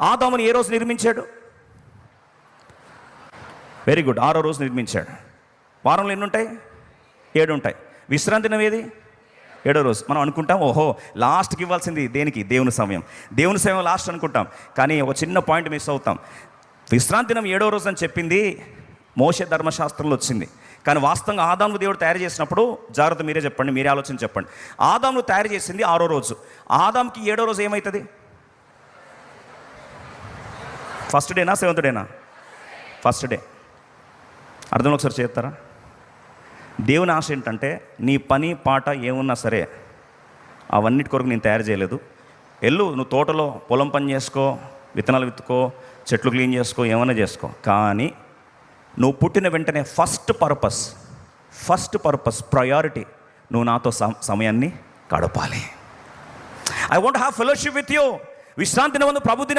ఆదాముని ఏ రోజు నిర్మించాడు? Very good ఆరో రోజు నిర్మించాడు. వారంలో ఎన్ని ఉంటాయి ఏడు ఉంటాయి విశ్రాంతి ఏది? ఏడో రోజు. మనం అనుకుంటాం ఓహో లాస్ట్కి ఇవ్వాల్సింది దేనికి? దేవుని సమయం. దేవుని సమయం లాస్ట్ అనుకుంటాం. కానీ ఒక చిన్న పాయింట్ మిస్ అవుతాం. విశ్రాంతి దినం ఏడో రోజు అని చెప్పింది మోసే ధర్మశాస్త్రంలో వచ్చింది. కానీ వాస్తవంగా ఆదాములు దేవుడు తయారు చేసినప్పుడు జాగ్రత్త మీరే చెప్పండి మీరే ఆలోచన చెప్పండి. ఆదాములు తయారు చేసింది ఆరో రోజు. ఆదాంకి ఏడో రోజు ఏమవుతుంది ఫస్ట్ డేనా సెవెంత్ డేనా? First day. అర్థం ఒకసారి చేస్తారా? దేవుని ఆశ ఏంటంటే నీ పని పాట ఏమున్నా సరే అవన్నిటి కొరకు నేను తయారు చేయలేదు. వెళ్ళు నువ్వు తోటలో పొలం పని చేసుకో విత్తనాలు విత్తుకో చెట్లు క్లీన్ చేసుకో ఏమైనా చేసుకో. కానీ నువ్వు పుట్టిన వెంటనే first purpose first purpose priority నువ్వు నాతో సమ- సమయాన్ని గడపాలి. I want have fellowship with you విశ్రాంతి నందు ప్రభు దినం